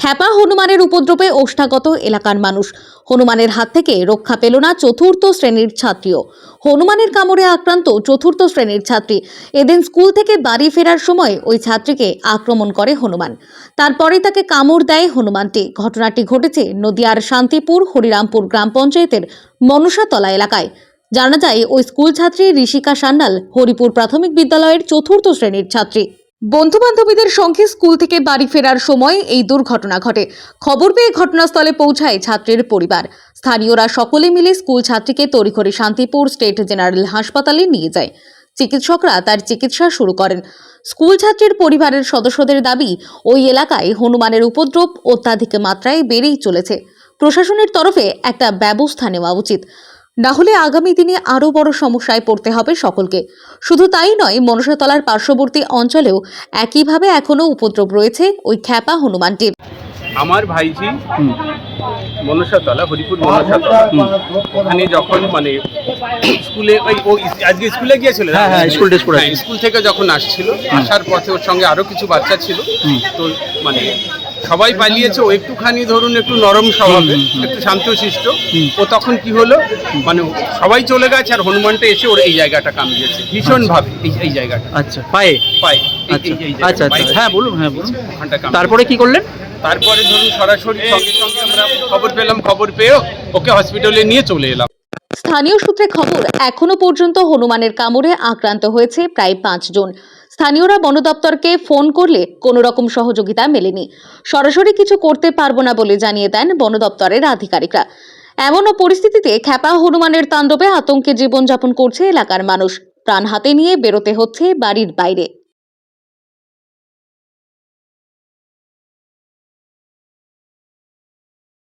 খ্যাপা হনুমানের উপদ্রবে ওষ্ঠাগত এলাকার মানুষ। হনুমানের হাত থেকে রক্ষা পেল না চতুর্থ শ্রেণির ছাত্রীও। হনুমানের কামড়ে আক্রান্ত চতুর্থ শ্রেণির ছাত্রী। এদিন স্কুল থেকে বাড়ি ফেরার সময় ওই ছাত্রীকে আক্রমণ করে হনুমান। তারপরে তাকে কামড় দেয় হনুমানটি। ঘটনাটি ঘটেছে নদিয়ার শান্তিপুর হরিরামপুর গ্রাম পঞ্চায়েতের মনসাতলা এলাকায়। জানা যায়, ওই স্কুল ছাত্রী ঋষিকা সান্যাল হরিপুর প্রাথমিক বিদ্যালয়ের চতুর্থ শ্রেণির ছাত্রী। বন্ধু বান্ধবীদের সঙ্গে স্কুল থেকে বাড়ি ফেরার সময় এই দুর্ঘটনা ঘটে। খবর পেয়ে ঘটনাস্থলে পৌঁছায় ছাত্রীর পরিবার। স্থানীয়রা সকলে মিলে স্কুল ছাত্রীকে তড়িঘড়ি শান্তিপুর স্টেট জেনারেল হাসপাতালে নিয়ে যায়। চিকিৎসকরা তার চিকিৎসা শুরু করেন। স্কুল ছাত্রীর পরিবারের সদস্যদের দাবি, ওই এলাকায় হনুমানের উপদ্রব অত্যাধিক মাত্রায় বেড়েই চলেছে। প্রশাসনের তরফে একটা ব্যবস্থা নেওয়া উচিত। না হলে আগামী দিনে আরও বড় সমস্যায় পড়তে হবে সকলকে। শুধু তাই নয় মনসাতলার পার্শ্ববর্তী অঞ্চলেও একইভাবে এখনও উপদ্রব রয়েছে। ওই খ্যাপা হনুমানটির আমার ভাইজি মনসাতলা হরিপুর মনসাতলা। ওখানে যখন মানে স্কুলে ওই ও আজকে স্কুলে গিয়েছিল হ্যাঁ, হ্যাঁ, স্কুল ড্রেস পরে হ্যাঁ, স্কুল থেকে যখন আসছিল আসার পথে ওর সঙ্গে আরও কিছু বাচ্চা ছিল। তো মানে সবাই পালিয়েছে ও একটুখানি ধরুন একটু নরম স্বভাবে একটু শান্তশিষ্ট। ও তখন কি হলো মানে সবাই চলে গেছে আর হনুমানটা এসে ওর এই জায়গাটা কামড়িয়েছে ভীষণ ভাবে এই এই জায়গাটা। আচ্ছা পায়ে? পায়ে আচ্ছা আচ্ছা আচ্ছা। হ্যাঁ বলুন হ্যাঁ বলুন। তারপরে কি করলেন? তারপরে ধরুন সরাসরি সঙ্গে সঙ্গে আমরা খবর পেলাম খবর পেয়েও ওকে হসপিটালে নিয়ে চলে এলাম। স্থানীয় সূত্রে খবর, এখনও পর্যন্ত হনুমানের কামড়ে আক্রান্ত হয়েছে প্রায় পাঁচজন স্থানীয়রা বন দপ্তরকে ফোন করলে কোনো রকম সহযোগিতা মেলেনি। সরাসরি কিছু করতে পারব না বলে জানিয়ে দেন বন দপ্তরের আধিকারিকরা। এমন পরিস্থিতিতে খ্যাপা হনুমানের তাণ্ডবে আতঙ্কে জীবনযাপন করছে এলাকার মানুষ। প্রাণ হাতে নিয়ে বেরোতে হচ্ছে বাড়ির বাইরে।